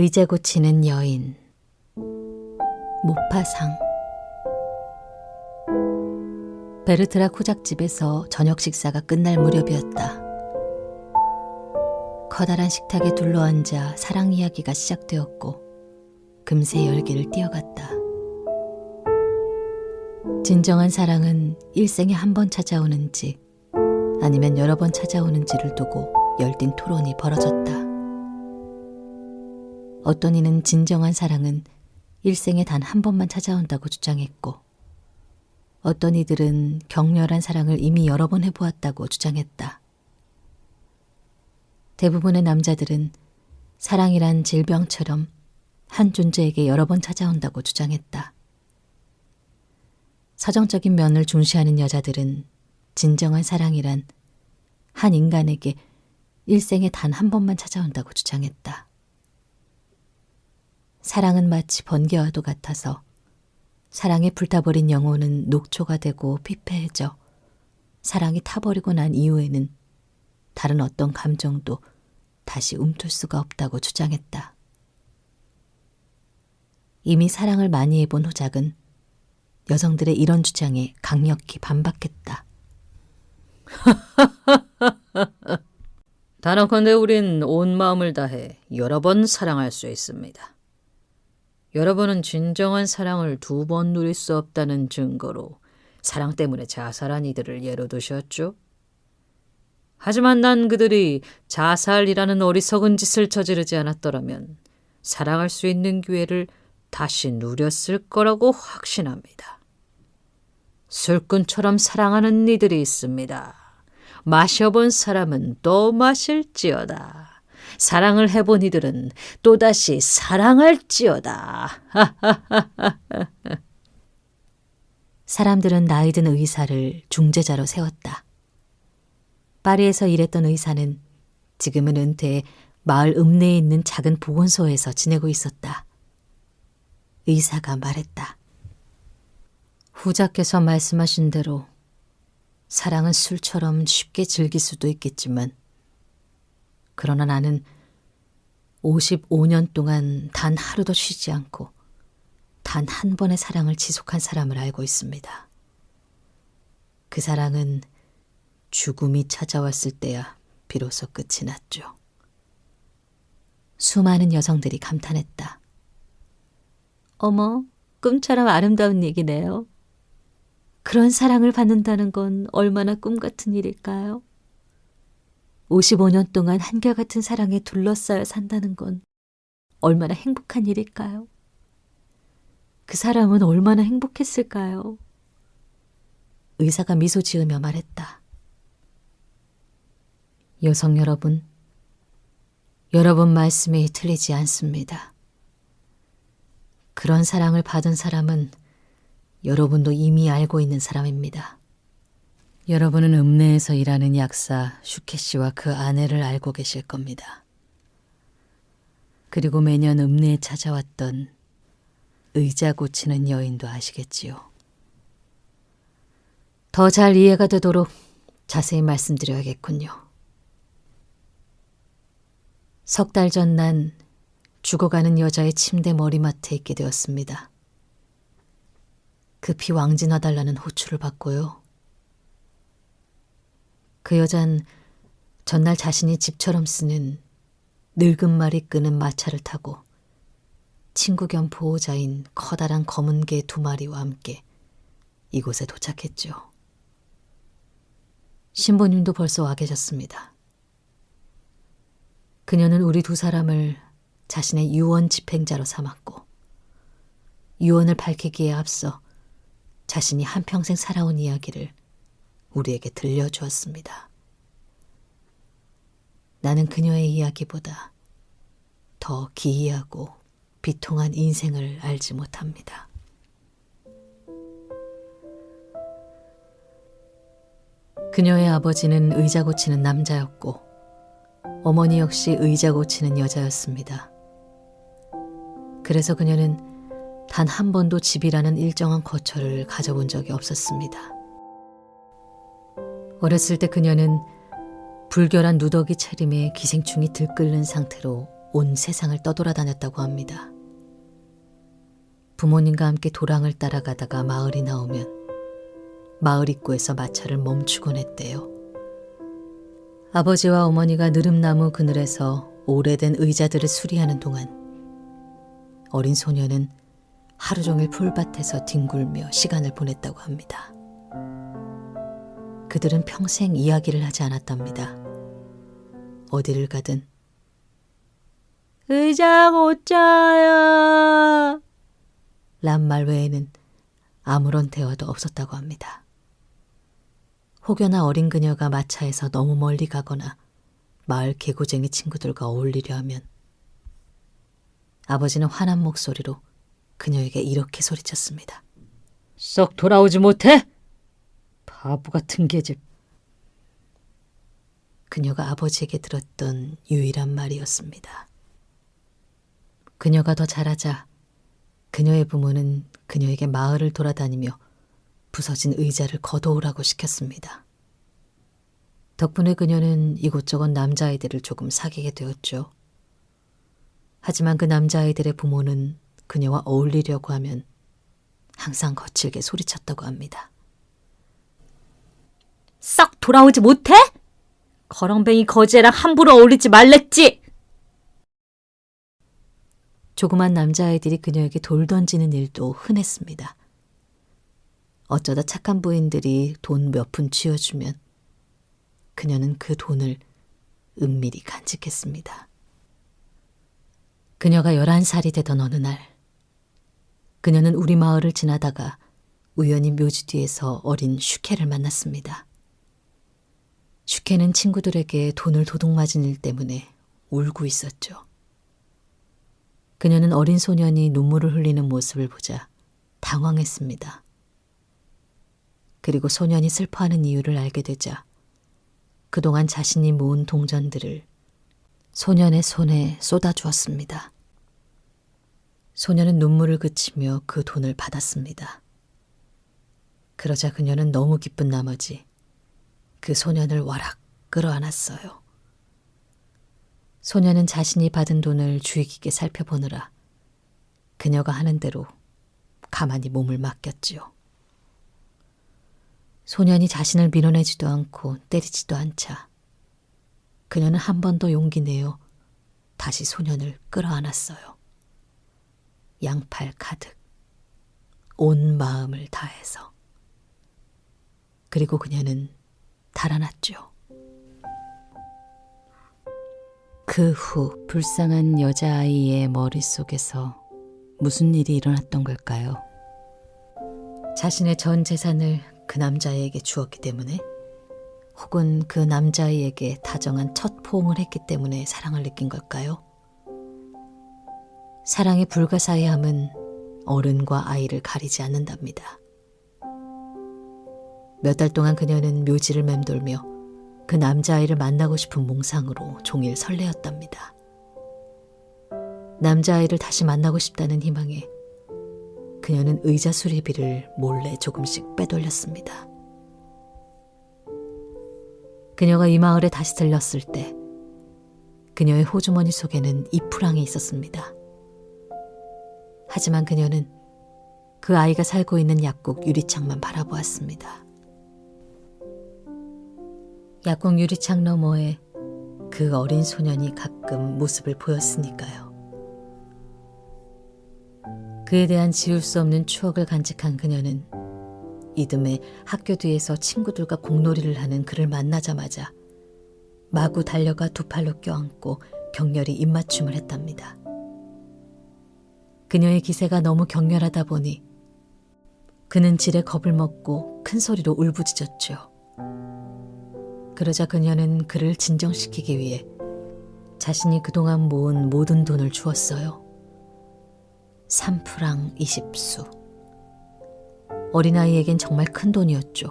의자 고치는 여인 모파상 베르트라 코작집에서 저녁 식사가 끝날 무렵이었다. 커다란 식탁에 둘러앉아 사랑 이야기가 시작되었고 금세 열기를 띄어갔다. 진정한 사랑은 일생에 한 번 찾아오는지 아니면 여러 번 찾아오는지를 두고 열띤 토론이 벌어졌다. 어떤 이는 진정한 사랑은 일생에 단 한 번만 찾아온다고 주장했고, 어떤 이들은 격렬한 사랑을 이미 여러 번 해보았다고 주장했다. 대부분의 남자들은 사랑이란 질병처럼 한 존재에게 여러 번 찾아온다고 주장했다. 서정적인 면을 중시하는 여자들은 진정한 사랑이란 한 인간에게 일생에 단 한 번만 찾아온다고 주장했다. 사랑은 마치 번개와도 같아서 사랑에 불타버린 영혼은 녹초가 되고 피폐해져 사랑이 타버리고 난 이후에는 다른 어떤 감정도 다시 움틀 수가 없다고 주장했다. 이미 사랑을 많이 해본 호작은 여성들의 이런 주장에 강력히 반박했다. 단언컨대 우린 온 마음을 다해 여러 번 사랑할 수 있습니다. 여러분은 진정한 사랑을 두 번 누릴 수 없다는 증거로 사랑 때문에 자살한 이들을 예로 드셨죠? 하지만 난 그들이 자살이라는 어리석은 짓을 저지르지 않았더라면 사랑할 수 있는 기회를 다시 누렸을 거라고 확신합니다. 술꾼처럼 사랑하는 이들이 있습니다. 마셔본 사람은 또 마실지어다. 사랑을 해본 이들은 또다시 사랑할지어다. 사람들은 나이 든 의사를 중재자로 세웠다. 파리에서 일했던 의사는 지금은 은퇴해 마을 읍내에 있는 작은 보건소에서 지내고 있었다. 의사가 말했다. 후자께서 말씀하신 대로 사랑은 술처럼 쉽게 즐길 수도 있겠지만, 그러나 나는 55년 동안 단 하루도 쉬지 않고 단 한 번의 사랑을 지속한 사람을 알고 있습니다. 그 사랑은 죽음이 찾아왔을 때야 비로소 끝이 났죠. 수많은 여성들이 감탄했다. 어머, 꿈처럼 아름다운 얘기네요. 그런 사랑을 받는다는 건 얼마나 꿈 같은 일일까요? 55년 동안 한결같은 사랑에 둘러싸여 산다는 건 얼마나 행복한 일일까요? 그 사람은 얼마나 행복했을까요? 의사가 미소 지으며 말했다. 여성 여러분, 여러분 말씀이 틀리지 않습니다. 그런 사랑을 받은 사람은 여러분도 이미 알고 있는 사람입니다. 여러분은 읍내에서 일하는 약사 슈케 씨와 그 아내를 알고 계실 겁니다. 그리고 매년 읍내에 찾아왔던 의자 고치는 여인도 아시겠지요. 더 잘 이해가 되도록 자세히 말씀드려야겠군요. 석 달 전 난 죽어가는 여자의 침대 머리맡에 있게 되었습니다. 급히 왕진화달라는 호출을 받고요. 그 여잔 전날 자신이 집처럼 쓰는 늙은 말이 끄는 마차를 타고 친구 겸 보호자인 커다란 검은 개 두 마리와 함께 이곳에 도착했죠. 신부님도 벌써 와 계셨습니다. 그녀는 우리 두 사람을 자신의 유언 집행자로 삼았고 유언을 밝히기에 앞서 자신이 한평생 살아온 이야기를 우리에게 들려주었습니다. 나는 그녀의 이야기보다 더 기이하고 비통한 인생을 알지 못합니다. 그녀의 아버지는 의자 고치는 남자였고 어머니 역시 의자 고치는 여자였습니다. 그래서 그녀는 단 한 번도 집이라는 일정한 거처를 가져본 적이 없었습니다. 어렸을 때 그녀는 불결한 누더기 차림에 기생충이 들끓는 상태로 온 세상을 떠돌아다녔다고 합니다. 부모님과 함께 도랑을 따라가다가 마을이 나오면 마을 입구에서 마차를 멈추곤 했대요. 아버지와 어머니가 느릅나무 그늘에서 오래된 의자들을 수리하는 동안 어린 소녀는 하루 종일 풀밭에서 뒹굴며 시간을 보냈다고 합니다. 그들은 평생 이야기를 하지 않았답니다. 어디를 가든 못 짜요. 란말 외에는 아무런 대화도 없었다고 합니다. 혹여나 어린 그녀가 마차에서 너무 멀리 가거나 마을 개구쟁이 친구들과 어울리려 하면 아버지는 화난 목소리로 그녀에게 이렇게 소리쳤습니다. 썩 돌아오지 못해? 바보 같은 계집. 그녀가 아버지에게 들었던 유일한 말이었습니다. 그녀가 더 자라자 그녀의 부모는 그녀에게 마을을 돌아다니며 부서진 의자를 걷어오라고 시켰습니다. 덕분에 그녀는 이곳저곳 남자아이들을 조금 사귀게 되었죠. 하지만 그 남자아이들의 부모는 그녀와 어울리려고 하면 항상 거칠게 소리쳤다고 합니다. 썩 돌아오지 못해? 거렁뱅이 거지애랑 함부로 어울리지 말랬지. 조그만 남자아이들이 그녀에게 돌 던지는 일도 흔했습니다. 어쩌다 착한 부인들이 돈 몇 푼 쥐어주면 그녀는 그 돈을 은밀히 간직했습니다. 그녀가 11살이 되던 어느 날, 그녀는 우리 마을을 지나다가 우연히 묘지 뒤에서 어린 슈케를 만났습니다. 슈케는 친구들에게 돈을 도둑맞은 일 때문에 울고 있었죠. 그녀는 어린 소년이 눈물을 흘리는 모습을 보자 당황했습니다. 그리고 소년이 슬퍼하는 이유를 알게 되자 그동안 자신이 모은 동전들을 소년의 손에 쏟아주었습니다. 소년은 눈물을 그치며 그 돈을 받았습니다. 그러자 그녀는 너무 기쁜 나머지 그 소년을 와락 끌어안았어요. 소녀는 자신이 받은 돈을 주의 깊게 살펴보느라 그녀가 하는 대로 가만히 몸을 맡겼지요. 소년이 자신을 밀어내지도 않고 때리지도 않자 그녀는 한 번 더 용기 내어 다시 소년을 끌어안았어요. 양팔 가득 온 마음을 다해서 그리고 그녀는 달아났죠. 그 후 불쌍한 여자아이의 머릿속에서 무슨 일이 일어났던 걸까요? 자신의 전 재산을 그 남자에게 주었기 때문에 혹은 그 남자아이에게 다정한 첫 포옹을 했기 때문에 사랑을 느낀 걸까요? 사랑의 불가사의함은 어른과 아이를 가리지 않는답니다. 몇 달 동안 그녀는 묘지를 맴돌며 그 남자아이를 만나고 싶은 몽상으로 종일 설레었답니다. 남자아이를 다시 만나고 싶다는 희망에 그녀는 의자 수리비를 몰래 조금씩 빼돌렸습니다. 그녀가 이 마을에 다시 들렀을 때 그녀의 호주머니 속에는 이프랑이 있었습니다. 하지만 그녀는 그 아이가 살고 있는 약국 유리창만 바라보았습니다. 약국 유리창 너머에 그 어린 소년이 가끔 모습을 보였으니까요. 그에 대한 지울 수 없는 추억을 간직한 그녀는 이듬해 학교 뒤에서 친구들과 공놀이를 하는 그를 만나자마자 마구 달려가 두 팔로 껴안고 격렬히 입맞춤을 했답니다. 그녀의 기세가 너무 격렬하다 보니 그는 지레 겁을 먹고 큰 소리로 울부짖었죠. 그러자 그녀는 그를 진정시키기 위해 자신이 그동안 모은 모든 돈을 주었어요. 3프랑 20수. 어린아이에겐 정말 큰 돈이었죠.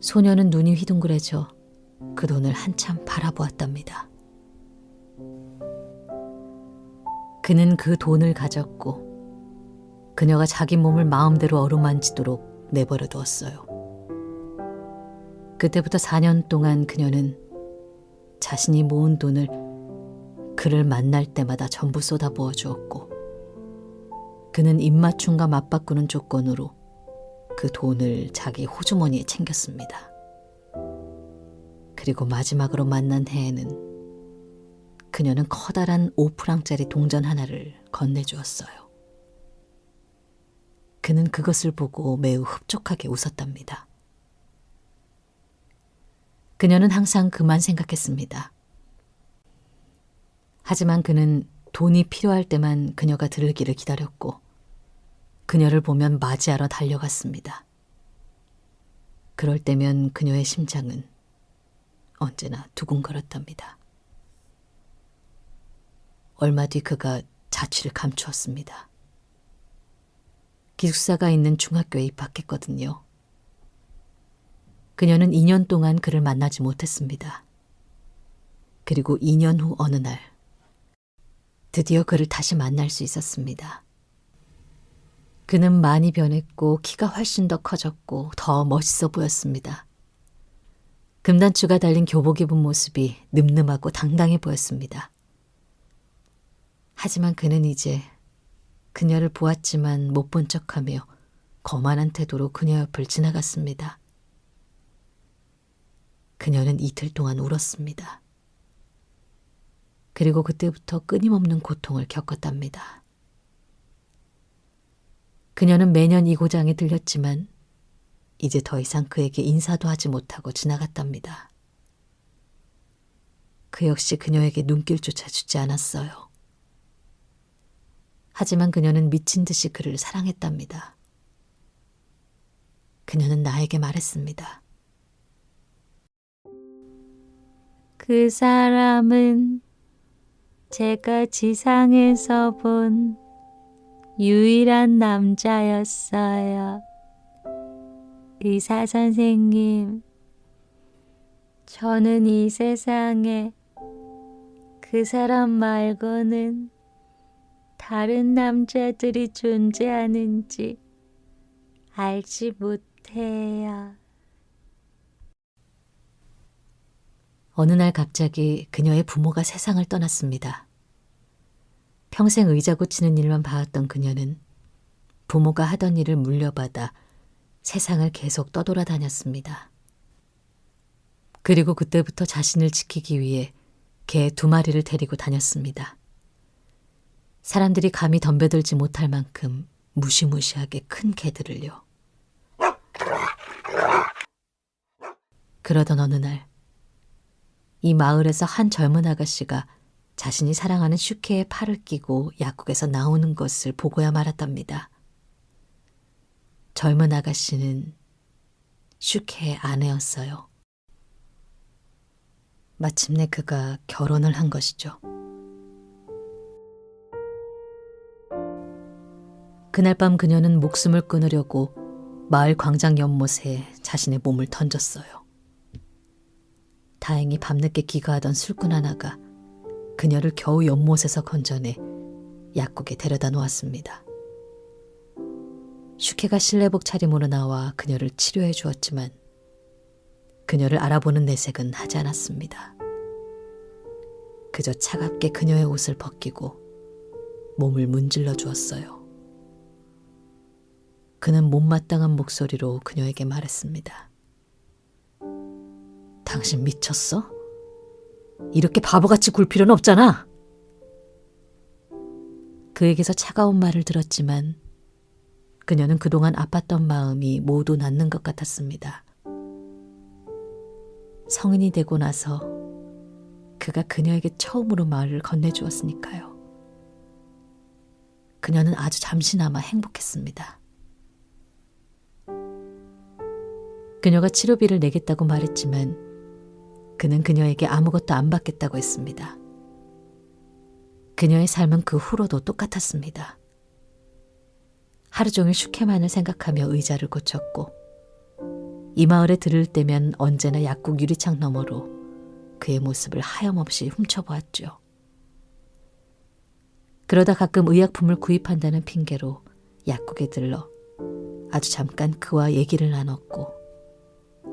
소녀는 눈이 휘둥그레져 그 돈을 한참 바라보았답니다. 그는 그 돈을 가졌고 그녀가 자기 몸을 마음대로 어루만지도록 내버려 두었어요. 그때부터 4년 동안 그녀는 자신이 모은 돈을 그를 만날 때마다 전부 쏟아부어 주었고 그는 입맞춤과 맞바꾸는 조건으로 그 돈을 자기 호주머니에 챙겼습니다. 그리고 마지막으로 만난 해에는 그녀는 커다란 5프랑짜리 동전 하나를 건네주었어요. 그는 그것을 보고 매우 흡족하게 웃었답니다. 그녀는 항상 그만 생각했습니다. 하지만 그는 돈이 필요할 때만 그녀가 들르기를 기다렸고 그녀를 보면 맞이하러 달려갔습니다. 그럴 때면 그녀의 심장은 언제나 두근거렸답니다. 얼마 뒤 그가 자취를 감추었습니다. 기숙사가 있는 중학교에 입학했거든요. 그녀는 2년 동안 그를 만나지 못했습니다. 그리고 2년 후 어느 날, 드디어 그를 다시 만날 수 있었습니다. 그는 많이 변했고 키가 훨씬 더 커졌고 더 멋있어 보였습니다. 금단추가 달린 교복 입은 모습이 늠름하고 당당해 보였습니다. 하지만 그는 이제 그녀를 보았지만 못 본 척하며 거만한 태도로 그녀 옆을 지나갔습니다. 그녀는 이틀 동안 울었습니다. 그리고 그때부터 끊임없는 고통을 겪었답니다. 그녀는 매년 이 고장에 들렸지만 이제 더 이상 그에게 인사도 하지 못하고 지나갔답니다. 그 역시 그녀에게 눈길조차 주지 않았어요. 하지만 그녀는 미친 듯이 그를 사랑했답니다. 그녀는 나에게 말했습니다. 그 사람은 제가 지상에서 본 유일한 남자였어요. 의사 선생님, 저는 이 세상에 그 사람 말고는 다른 남자들이 존재하는지 알지 못해요. 어느 날 갑자기 그녀의 부모가 세상을 떠났습니다. 평생 의자 고치는 일만 봐왔던 그녀는 부모가 하던 일을 물려받아 세상을 계속 떠돌아다녔습니다. 그리고 그때부터 자신을 지키기 위해 개 두 마리를 데리고 다녔습니다. 사람들이 감히 덤벼들지 못할 만큼 무시무시하게 큰 개들을요. 그러던 어느 날, 이 마을에서 한 젊은 아가씨가 자신이 사랑하는 슈케의 팔을 끼고 약국에서 나오는 것을 보고야 말았답니다. 젊은 아가씨는 슈케의 아내였어요. 마침내 그가 결혼을 한 것이죠. 그날 밤 그녀는 목숨을 끊으려고 마을 광장 연못에 자신의 몸을 던졌어요. 다행히 밤늦게 귀가하던 술꾼 하나가 그녀를 겨우 연못에서 건져내 약국에 데려다 놓았습니다. 슈케가 실내복 차림으로 나와 그녀를 치료해 주었지만 그녀를 알아보는 내색은 하지 않았습니다. 그저 차갑게 그녀의 옷을 벗기고 몸을 문질러 주었어요. 그는 못마땅한 목소리로 그녀에게 말했습니다. 당신 미쳤어? 이렇게 바보같이 굴 필요는 없잖아. 그에게서 차가운 말을 들었지만 그녀는 그동안 아팠던 마음이 모두 낫는 것 같았습니다. 성인이 되고 나서 그가 그녀에게 처음으로 말을 건네주었으니까요. 그녀는 아주 잠시나마 행복했습니다. 그녀가 치료비를 내겠다고 말했지만 그는 그녀에게 아무것도 안 받겠다고 했습니다. 그녀의 삶은 그 후로도 똑같았습니다. 하루 종일 슈케만을 생각하며 의자를 고쳤고 이 마을에 들을 때면 언제나 약국 유리창 너머로 그의 모습을 하염없이 훔쳐보았죠. 그러다 가끔 의약품을 구입한다는 핑계로 약국에 들러 아주 잠깐 그와 얘기를 나눴고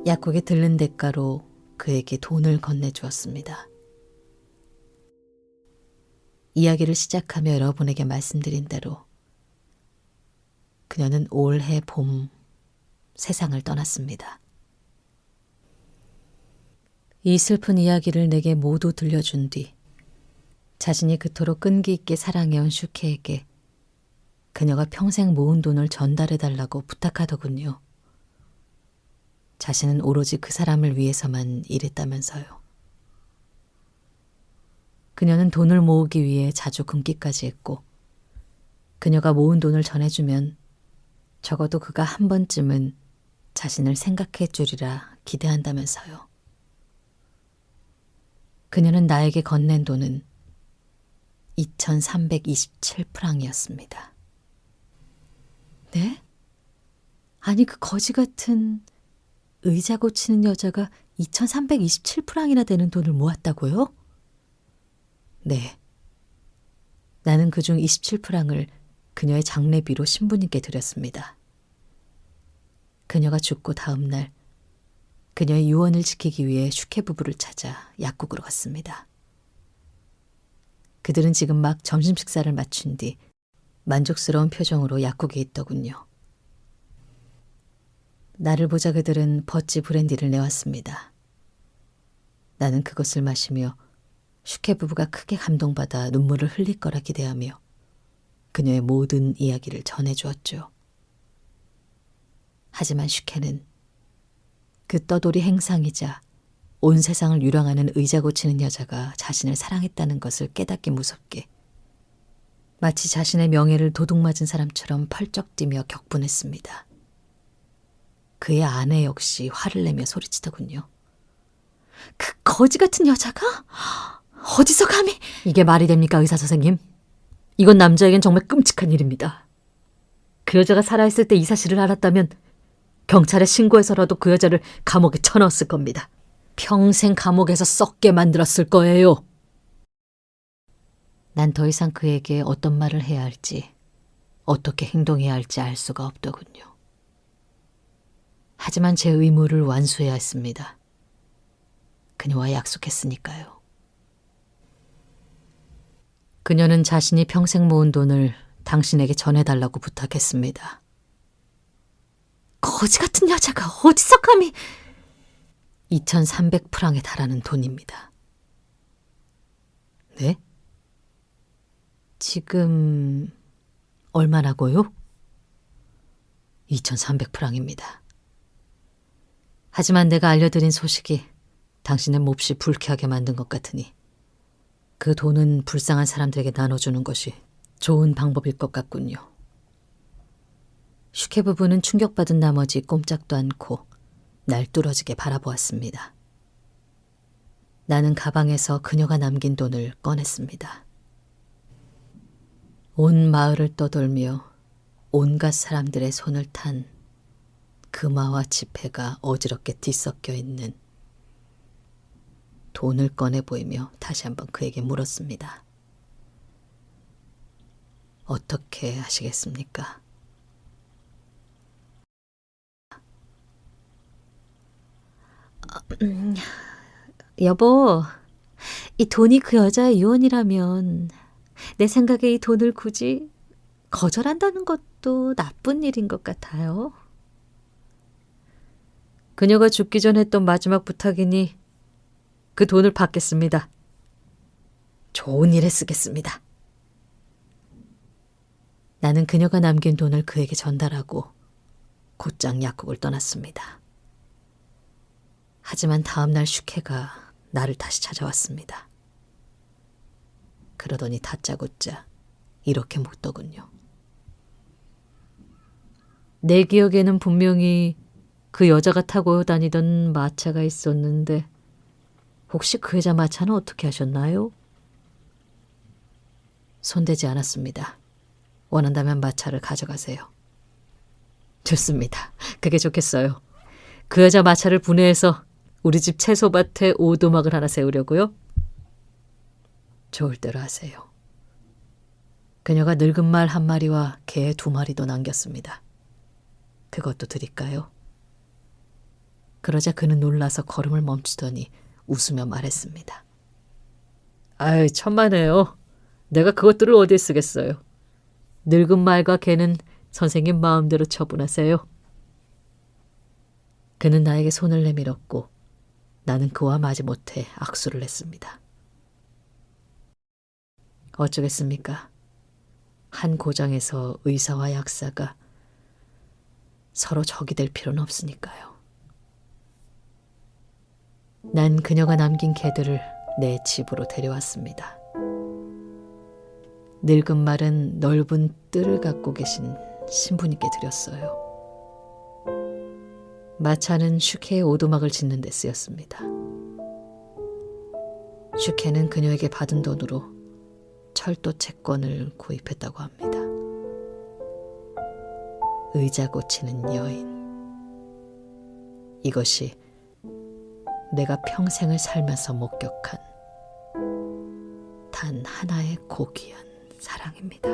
약국에 들른 대가로 그에게 돈을 건네주었습니다. 이야기를 시작하며 여러분에게 말씀드린 대로 그녀는 올해 봄 세상을 떠났습니다. 이 슬픈 이야기를 내게 모두 들려준 뒤 자신이 그토록 끈기 있게 사랑해온 슈케에게 그녀가 평생 모은 돈을 전달해 달라고 부탁하더군요. 자신은 오로지 그 사람을 위해서만 일했다면서요. 그녀는 돈을 모으기 위해 자주 굶기까지 했고, 그녀가 모은 돈을 전해주면 적어도 그가 한 번쯤은 자신을 생각해 주리라 기대한다면서요. 그녀는 나에게 건넨 돈은 2327프랑이었습니다. 네? 아니 그 거지 같은 의자 고치는 여자가 2327프랑이나 되는 돈을 모았다고요? 네. 나는 그중 27프랑을 그녀의 장례비로 신부님께 드렸습니다. 그녀가 죽고 다음 날 그녀의 유언을 지키기 위해 슈케 부부를 찾아 약국으로 갔습니다. 그들은 지금 막 점심 식사를 마친 뒤 만족스러운 표정으로 약국에 있더군요. 나를 보자 그들은 버찌 브랜디를 내왔습니다. 나는 그것을 마시며 슈케 부부가 크게 감동받아 눈물을 흘릴 거라 기대하며 그녀의 모든 이야기를 전해주었죠. 하지만 슈케는 그 떠돌이 행상이자 온 세상을 유랑하는 의자 고치는 여자가 자신을 사랑했다는 것을 깨닫기 무섭게 마치 자신의 명예를 도둑맞은 사람처럼 펄쩍 뛰며 격분했습니다. 그의 아내 역시 화를 내며 소리치더군요. 그 거지 같은 여자가 어디서 감히 이게 말이 됩니까 의사 선생님? 이건 남자에겐 정말 끔찍한 일입니다. 그 여자가 살아있을 때 이 사실을 알았다면 경찰에 신고해서라도 그 여자를 감옥에 쳐넣었을 겁니다. 평생 감옥에서 썩게 만들었을 거예요. 난 더 이상 그에게 어떤 말을 해야 할지, 어떻게 행동해야 할지 알 수가 없더군요. 하지만 제 의무를 완수해야 했습니다. 그녀와 약속했으니까요. 그녀는 자신이 평생 모은 돈을 당신에게 전해달라고 부탁했습니다. 거지 같은 여자가 어디서 감히 2300프랑에 달하는 돈입니다. 네? 지금 얼마나고요? 2300프랑입니다. 하지만 내가 알려드린 소식이 당신의 몹시 불쾌하게 만든 것 같으니 그 돈은 불쌍한 사람들에게 나눠주는 것이 좋은 방법일 것 같군요. 슈케 부부는 충격받은 나머지 꼼짝도 않고 날 뚫어지게 바라보았습니다. 나는 가방에서 그녀가 남긴 돈을 꺼냈습니다. 온 마을을 떠돌며 온갖 사람들의 손을 탄 금화와 지폐가 어지럽게 뒤섞여 있는 돈을 꺼내 보이며 다시 한번 그에게 물었습니다. 어떻게 하시겠습니까? 여보, 이 돈이 그 여자의 유언이라면 내 생각에 이 돈을 굳이 거절한다는 것도 나쁜 일인 것 같아요. 그녀가 죽기 전 했던 마지막 부탁이니 그 돈을 받겠습니다. 좋은 일에 쓰겠습니다. 나는 그녀가 남긴 돈을 그에게 전달하고 곧장 약국을 떠났습니다. 하지만 다음날 슈케가 나를 다시 찾아왔습니다. 그러더니 다짜고짜 이렇게 묻더군요. 내 기억에는 분명히 그 여자가 타고 다니던 마차가 있었는데 혹시 그 여자 마차는 어떻게 하셨나요? 손대지 않았습니다. 원한다면 마차를 가져가세요. 좋습니다. 그게 좋겠어요. 그 여자 마차를 분해해서 우리 집 채소밭에 오두막을 하나 세우려고요. 좋을 대로 하세요. 그녀가 늙은 말 한 마리와 개 두 마리도 남겼습니다. 그것도 드릴까요? 그러자 그는 놀라서 걸음을 멈추더니 웃으며 말했습니다. 아유, 천만에요. 내가 그것들을 어디에 쓰겠어요? 늙은 말과 개는 선생님 마음대로 처분하세요. 그는 나에게 손을 내밀었고 나는 그와 마지못해 악수를 했습니다. 어쩌겠습니까? 한 고장에서 의사와 약사가 서로 적이 될 필요는 없으니까요. 난 그녀가 남긴 개들을 내 집으로 데려왔습니다. 늙은 말은 넓은 뜰을 갖고 계신 신부님께 드렸어요. 마차는 슈케의 오두막을 짓는 데 쓰였습니다. 슈케는 그녀에게 받은 돈으로 철도 채권을 구입했다고 합니다. 의자 고치는 여인. 이것이 내가 평생을 살면서 목격한 단 하나의 고귀한 사랑입니다.